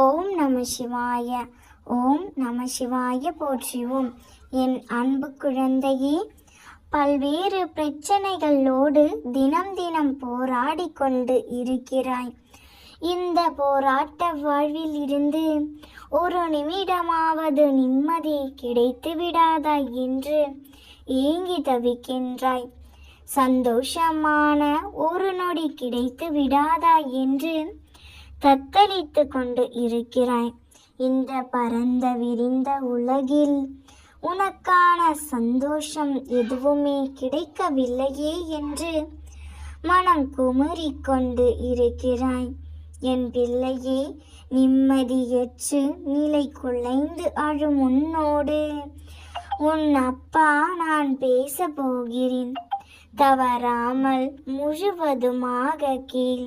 ஓம் நம சிவாய ஓம் நம சிவாய போற்றிவோம். என் அன்பு குழந்தையே பல்வேறு பிரச்சனைகளோடு தினம் தினம் போராடி கொண்டு இருக்கிறாய். இந்த போராட்ட வாழ்வில் இருந்து ஒரு நிமிடமாவது நிம்மதி கிடைத்து விடாதா என்று ஏங்கி தவிக்கின்றாய். சந்தோஷமான ஒரு நொடி கிடைத்து விடாதா என்று தத்தளித்து கொண்டு இருக்கிறாய். இந்த பரந்த விரிந்த உலகில் உனக்கான சந்தோஷம் எதுவுமே கிடைக்கவில்லையே என்று மனம் குமுறிக் கொண்டு இருக்கிறாய். என் பிள்ளையே நிம்மதியற்று நிலை குலைந்து அழும் உன்னோடு. உன் அப்பா நான் பேச போகிறேன் தவறாமல் முழுவதுமாக கீழ்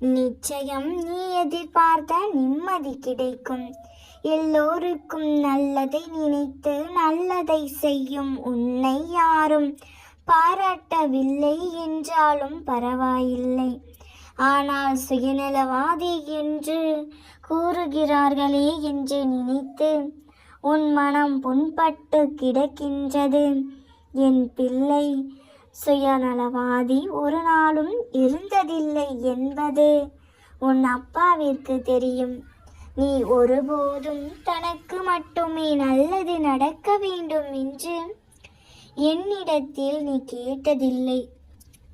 நிச்சயம் நீ எதிர்பார்த்த நிம்மதி கிடைக்கும். எல்லோருக்கும் நல்லதை நினைத்து நல்லதை செய்யும் உன்னை யாரும் பாராட்டவில்லை என்றாலும் பரவாயில்லை. ஆனால் சுயநலவாதி என்று கூறுகிறார்களே என்று நினைத்து உன் மனம் புண்பட்டு கிடக்கின்றது. என் பிள்ளை சுயநலவாதி ஒரு நாளும் இருந்ததில்லை என்பது உன் அப்பாவிற்கு தெரியும். நீ ஒருபோதும் தனக்கு மட்டுமே நல்லது நடக்க வேண்டும் என்று என்னிடத்தில் நீ கேட்டதில்லை.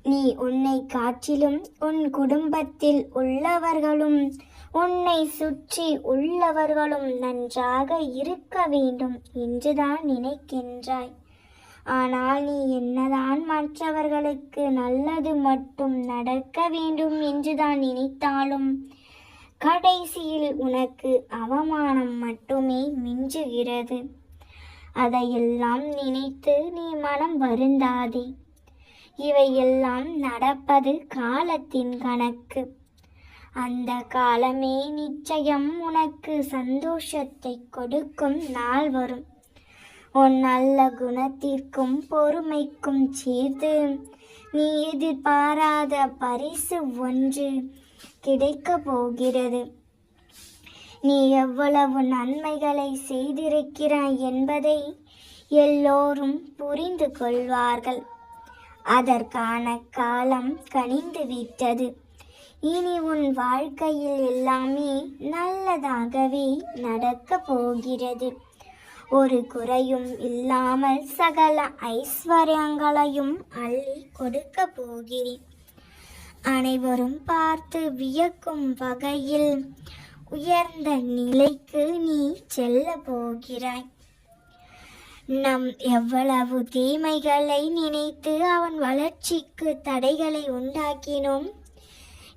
நீ உன்னை காற்றிலும் உன் குடும்பத்தில் உள்ளவர்களும் உன்னை சுற்றி உள்ளவர்களும் நன்றாக இருக்க வேண்டும் என்றுதான் நினைக்கின்றாய். ஆனால் நீ என்னதான் மற்றவர்களுக்கு நல்லது மட்டும் நடக்க வேண்டும் என்றுதான் நினைத்தாலும் கடைசியில் உனக்கு அவமானம் மட்டுமே மிஞ்சுகிறது. அதையெல்லாம் நினைத்து நீ மனம் வருந்தாதே. இவையெல்லாம் நடப்பது காலத்தின் கணக்கு. அந்த காலமே நிச்சயம் உனக்கு சந்தோஷத்தை கொடுக்கும் நாள் வரும். உன் நல்ல குணத்திற்கும் பொறுமைக்கும் சேர்த்து நீ எதிர்பாராத பரிசு ஒன்று கிடைக்கப் போகிறது. நீ எவ்வளவு நன்மைகளை செய்திருக்கிறாய் என்பதை எல்லோரும் புரிந்து கொள்வார்கள். அதற்கான காலம் கனிந்து விட்டது இனி உன் வாழ்க்கையில் எல்லாமே நல்லதாகவே நடக்கப் போகிறது. ஒரு குறையும் இல்லாமல் சகல ஐஸ்வர்யங்களையும் அள்ளி கொடுக்க போகிறேன். அனைவரும் பார்த்து வியக்கும் வகையில் உயர்ந்த நிலைக்கு நீ செல்ல போகிறாய். நம் எவ்வளவு தீமைகளை நினைத்து அவன் வளர்ச்சிக்கு தடைகளை உண்டாக்கினோம்.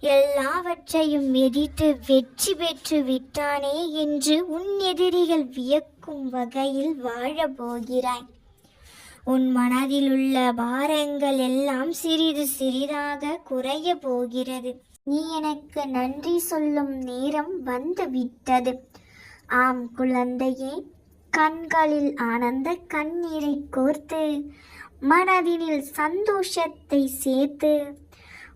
எல்லாவற்றையும் எதிர்த்து வெற்றி பெற்று விட்டானே என்று உன் எதிரிகள் வியக்கும் வகையில் வாழப் போகிறாய் உன் மனதில் உள்ள பாரங்கள் எல்லாம் சிறிது சிறிதாக குறைய போகிறது. நீ எனக்கு நன்றி சொல்லும் நேரம் வந்து விட்டது ஆம் குழந்தையே கண்களில் ஆனந்த கண்ணீரை கோர்த்து மனதினில் சந்தோஷத்தை சேர்த்து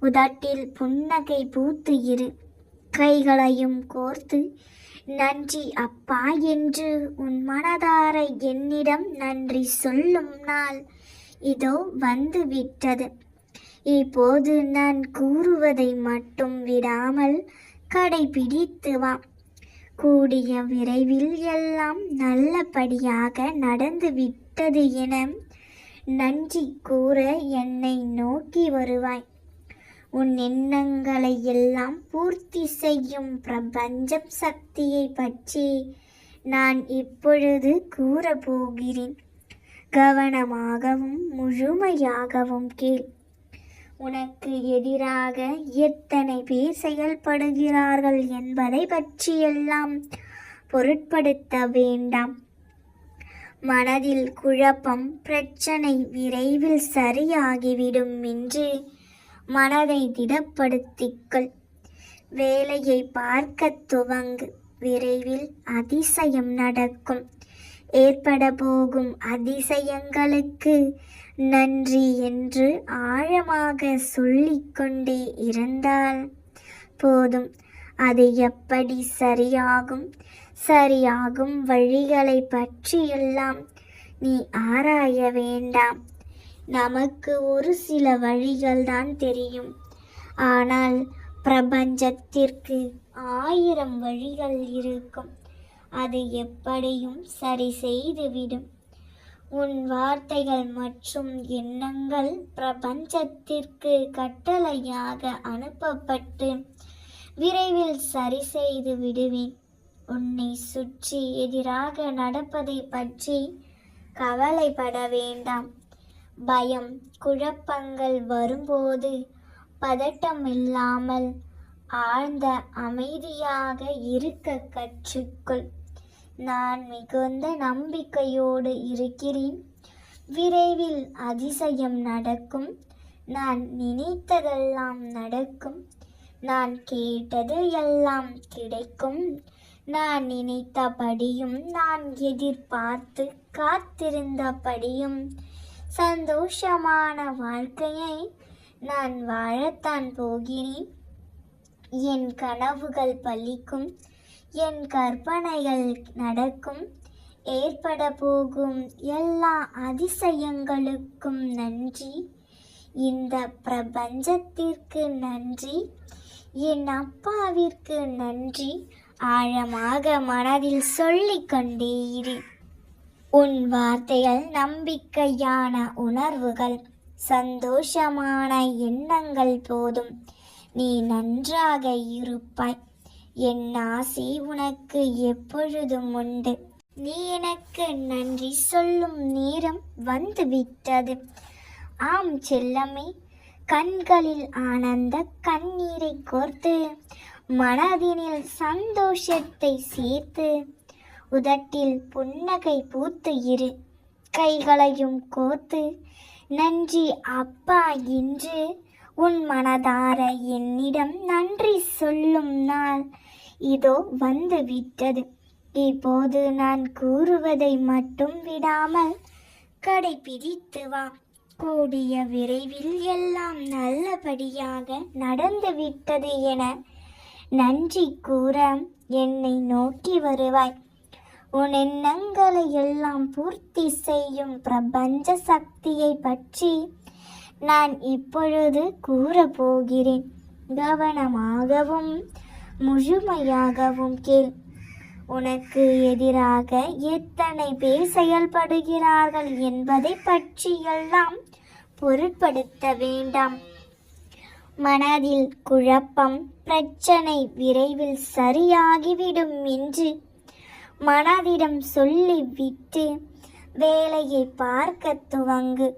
உதட்டில் புன்னகை பூத்து இரு. கைகளையும் கோர்த்து நன்றி அப்பா என்று உன் மனதார என்னிடம் நன்றி சொல்லும் நாள் இதோ வந்து விட்டது இப்போது நான் கூறுவதை மட்டும் விடாமல் கடைபிடித்து வா. கூடிய விரைவில் எல்லாம் நல்லபடியாக நடந்து விட்டது என நன்றி கூற என்னை நோக்கி வருவாய். உன் எண்ணங்களை எல்லாம் பூர்த்தி செய்யும் பிரபஞ்சம் சக்தியை பற்றி நான் இப்பொழுது கூறப்போகிறேன். கவனமாகவும் முழுமையாகவும் கேள். உனக்கு எதிராக எத்தனை பேர் செயல்படுகிறார்கள் என்பதை பற்றியெல்லாம் பொருட்படுத்த வேண்டாம். மனதில் குழப்பம் பிரச்சனை விரைவில் சரியாகிவிடும் என்று மனதை திடப்படுத்திக்கொள் வேலையை பார்க்க துவங்கு. விரைவில் அதிசயம் நடக்கும். ஏற்பட போகும் அதிசயங்களுக்கு நன்றி என்று ஆழமாக சொல்லிக்கொண்டே இருந்தால் போதும். அது எப்படி சரியாகும்? சரியாகும் வழிகளை பற்றியெல்லாம் நீ ஆராய வேண்டாம். நமக்கு ஒரு சில வழிகள் தான் தெரியும். ஆனால் பிரபஞ்சத்திற்கு ஆயிரம் வழிகள் இருக்கும். அது எப்படியும் சரி செய்துவிடும். உன் வார்த்தைகள் மற்றும் எண்ணங்கள் பிரபஞ்சத்திற்கு கட்டளையாக அனுப்பப்பட்டு விரைவில் சரி செய்து விடுவேன். உன்னை சுற்றி எதிராக நடப்பதை பற்றி கவலைப்பட வேண்டாம். பயம் குழப்பங்கள் வரும்போது பதட்டம் இல்லாமல் ஆழ்ந்த அமைதியாக இருக்க கற்றுக்கொள். நான் மிகுந்த நம்பிக்கையோடு இருக்கிறேன். விரைவில் அதிசயம் நடக்கும். நான் நினைத்ததெல்லாம் நடக்கும். நான் கேட்டது எல்லாம் கிடைக்கும். நான் நினைத்தபடியும் நான் எதிர்பார்த்து காத்திருந்தபடியும் சந்தோஷமான வாழ்க்கையை நான் வாழத்தான் போகிறேன். என் கனவுகள் பலிக்கும் என் கற்பனைகள் நடக்கும் ஏற்பட போகும் எல்லா அதிசயங்களுக்கும் நன்றி. இந்த பிரபஞ்சத்திற்கு நன்றி. என் அப்பாவிற்கு நன்றி. ஆழமாக மனதில் சொல்லிக்கொண்டே இரு. உன் வார்த்தைகள் நம்பிக்கையான உணர்வுகள் சந்தோஷமான எண்ணங்கள் போதும். நீ நன்றாக இருப்பாய். என் ஆசை உனக்கு எப்பொழுதும் உண்டு. நீ எனக்கு நன்றி சொல்லும் நேரம் வந்துவிட்டது. ஆம் செல்லமே கண்களில் ஆனந்த கண்ணீரை கோர்த்து மனதினில் சந்தோஷத்தை சேர்த்து உதட்டில் புன்னகை பூத்து இரு. கைகளையும் கோர்த்து நன்றி அப்பா என்று உன் மனதார என்னிடம் நன்றி சொல்லும் நாள் இதோ வந்து விட்டது. இப்போது நான் கூறுவதை மட்டும் விடாமல் கடைபிடித்து வா. கூடிய விரைவில் எல்லாம் நல்லபடியாக நடந்துவிட்டது என நன்றி கூற என்னை நோக்கி வருவாய். உன் எண்ணங்களை எல்லாம் பூர்த்தி செய்யும் பிரபஞ்ச சக்தியை பற்றி நான் இப்பொழுது கூறப்போகிறேன். கவனமாகவும் முழுமையாகவும் கேள். உனக்கு எதிராக எத்தனை பேர் செயல்படுகிறார்கள் என்பதை பற்றியெல்லாம் பொருட்படுத்த வேண்டாம். மனதில் குழப்பம் பிரச்சனை விரைவில் சரியாகிவிடும் என்று மனதிடம் சொல்லிவிட்டு வேலையை பார்க்க துவங்கு.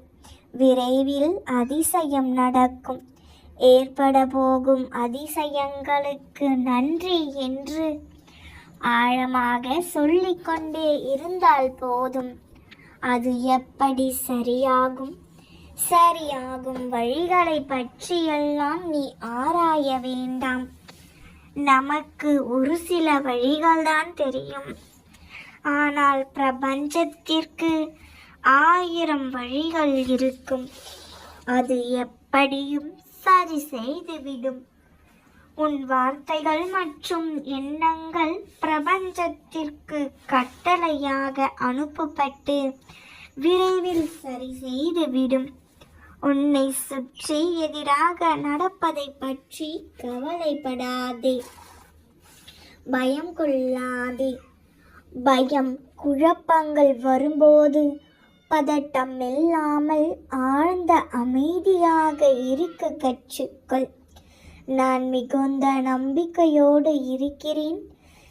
விரைவில் அதிசயம் நடக்கும். ஏற்பட போகும் அதிசயங்களுக்கு நன்றி என்று ஆழமாக சொல்லிக்கொண்டே இருந்தால் போதும். அது எப்படி சரியாகும்? சரியாகும் வழிகளை பற்றியெல்லாம் நீ ஆராய வேண்டாம். நமக்கு ஒரு சில வழிகள்தான் தெரியும். ஆனால் பிரபஞ்சத்திற்கு ஆயிரம் வழிகள் இருக்கும். அது எப்படியும் சரி செய்துவிடும். உன் வார்த்தைகள் மற்றும் எண்ணங்கள் பிரபஞ்சத்திற்கு கட்டளையாக அனுப்பப்பட்டு விரைவில் சரி செய்துவிடும். உன்னை சுற்றி எதிராக நடப்பதை பற்றி கவலைப்படாதே. பயம் கொள்ளாதே. பயம் குழப்பங்கள் வரும்போது பதட்டம் இல்லாமல் ஆழ்ந்த அமைதியாக இருக்க கற்றுக்கொள். நான் மிகுந்த நம்பிக்கையோடு இருக்கிறேன்.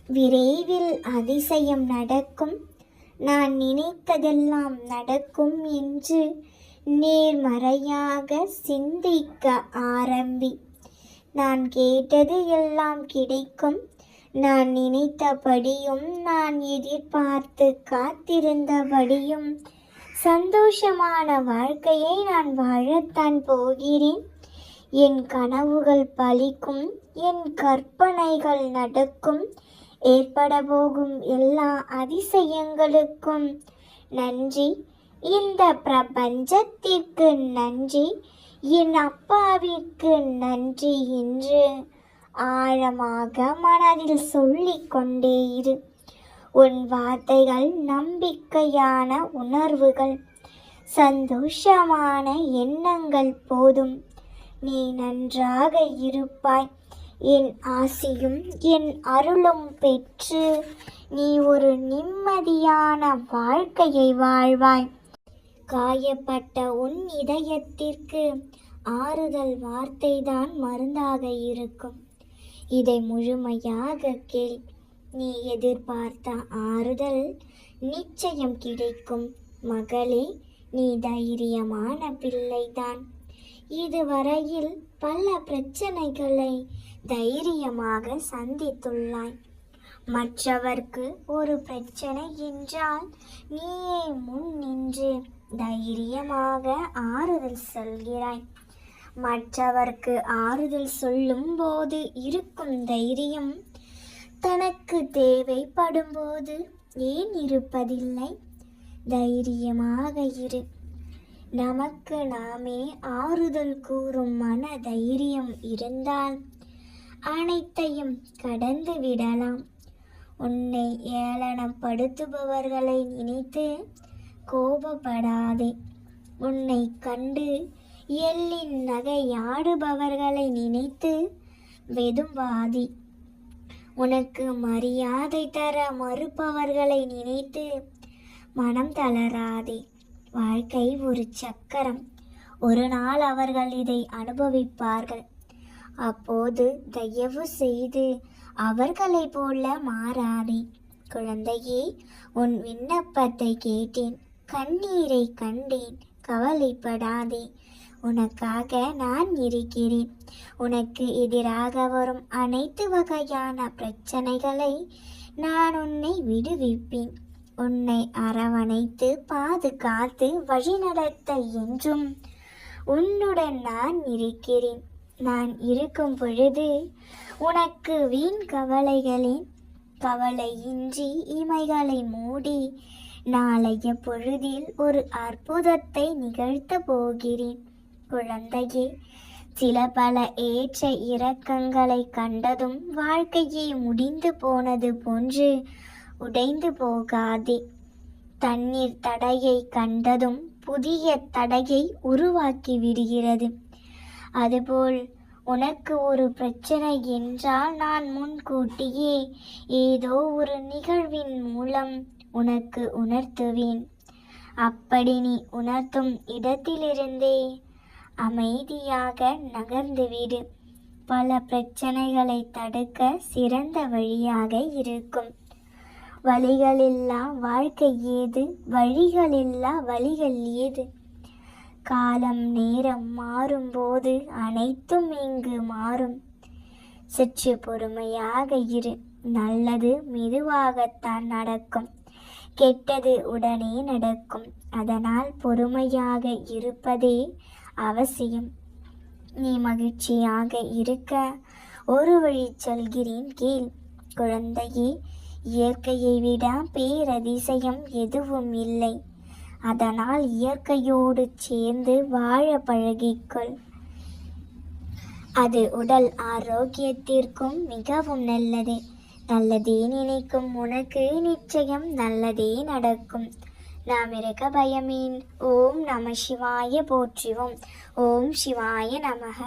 விரைவில் அதிசயம் நடக்கும். நான் நினைத்ததெல்லாம் நடக்கும் என்று நேர்மறையாக சிந்திக்க ஆரம்பி. நான் கேட்டது எல்லாம் கிடைக்கும். நான் நினைத்தபடியும் நான் எதிர்பார்த்து காத்திருந்தபடியும் சந்தோஷமான வாழ்க்கையை நான் வாழத்தான் போகிறேன். என் கனவுகள் பலிக்கும் என் கற்பனைகள் நடக்கும் ஏற்பட போகும் எல்லா அதிசயங்களுக்கும் நன்றி. இந்த பிரபஞ்சத்திற்கு நன்றி. என் அப்பாவிற்கு நன்றி என்று ஆழமாக மனதில் சொல்லிக்கொண்டே இரு. உன் வார்த்தைகள் நம்பிக்கையான உணர்வுகள். சந்தோஷமான எண்ணங்கள் போதும். நீ நன்றாக இருப்பாய். என் ஆசியும் என் அருளும் பெற்று நீ ஒரு நிம்மதியான வாழ்க்கையை வாழ்வாய். காயப்பட்ட உன் இதயத்திற்கு ஆறுதல் வார்த்தைதான் மருந்தாக இருக்கும். இதை முழுமையாக கேள். நீ எதிர்பார்த்த ஆறுதல் நிச்சயம் கிடைக்கும். மகளே நீ தைரியமான பிள்ளைதான். இதுவரையில் பல பிரச்சனைகளை தைரியமாக சந்தித்துள்ளாய். மற்றவர்க்கு ஒரு பிரச்சனை என்றால் நீயே முன் நின்று தைரியமாக ஆறுதல் சொல்கிறாய். மற்றவர்க்கு ஆறுதல் சொல்லும் போது இருக்கும் தைரியம் தனக்கு தேவைப்படும் போது ஏன் இருப்பதில்லை? தைரியமாக இரு. நமக்கு நாமே ஆறுதல் கூறும் மன தைரியம் இருந்தால் அனைத்தையும் கடந்து விடலாம். உன்னை ஏளனப்படுத்துபவர்களை நினைத்து கோபப்படாதே. உன்னை கண்டு எள்ளின் நகையாடுபவர்களை நினைத்து வெதும்பாதி உனக்கு மரியாதை தர மறுப்பவர்களை நினைத்து மனம் தளராதே. வாழ்க்கை ஒரு சக்கரம். ஒரு நாள் அவர்கள் இதை அனுபவிப்பார்கள். அப்போது தயவு செய்து அவர்களைப் போல மாறாதே. குழந்தையே உன் விண்ணப்பத்தை கேட்டேன். கண்ணீரை கண்டேன். கவலைப்படாதே. உனக்காக நான் இருக்கிறேன். உனக்கு எதிராக வரும் அனைத்து வகையான பிரச்சனைகளை நான் உன்னை விடுவிப்பேன். உன்னை அரவணைத்து பாதுகாத்து வழிநடத்த என்றும் உன்னுடன் நான் இருக்கிறேன். நான் இருக்கும் பொழுது உனக்கு வீண் கவலைகளின் கவலையின்றி இமைகளை மூடி நாளைய பொழுதில் ஒரு அற்புதத்தை நிகழ்த்த போகிறேன். குழந்தையே சில பல ஏற்ற இறக்கங்களை கண்டதும் வாழ்க்கையே முடிந்து போனது போன்று உடைந்து போகாதே. தண்ணீர் தடையை கண்டதும் புதிய தடையை உருவாக்கி விடுகிறது. அதுபோல் உனக்கு ஒரு பிரச்சனை என்றால் நான் முன்கூட்டியே ஏதோ ஒரு நிகழ்வின் மூலம் உனக்கு உணர்த்துவேன். அப்படி நீ உணர்த்தும் இடத்திலிருந்தே அமைதியாக நகர்ந்துவிடு பல பிரச்சனைகளை தடுக்க சிறந்த வழியாக இருக்கும். வழிகளில்லா வாழ்க்கை ஏது? வழிகளில்லா வழிகள் ஏது? காலம் நேரம் மாறும்போது அனைத்தும் இங்கு மாறும். சற்று பொறுமையாக இரு. நல்லது மெதுவாகத்தான் நடக்கும். கெட்டது உடனே நடக்கும். அதனால் பொறுமையாக இருப்பதே அவசியம். நீ மகிழ்ச்சியாக இருக்க. ஒரு வழி சொல்கிறேன் கேள். குழந்தையே இயற்கையை விட பேரதிசயம் எதுவும் இல்லை. அதனால் இயற்கையோடு சேர்ந்து வாழ பழகிக்கொள். அது உடல் ஆரோக்கியத்திற்கும் மிகவும் நல்லது. நல்லதே நினைக்கும் உனக்கு நிச்சயம் நல்லதே நடக்கும். நாம் இருக்க பயமேன். ஓம் நம சிவாய போற்றிவோம். ஓம் சிவாய நமக.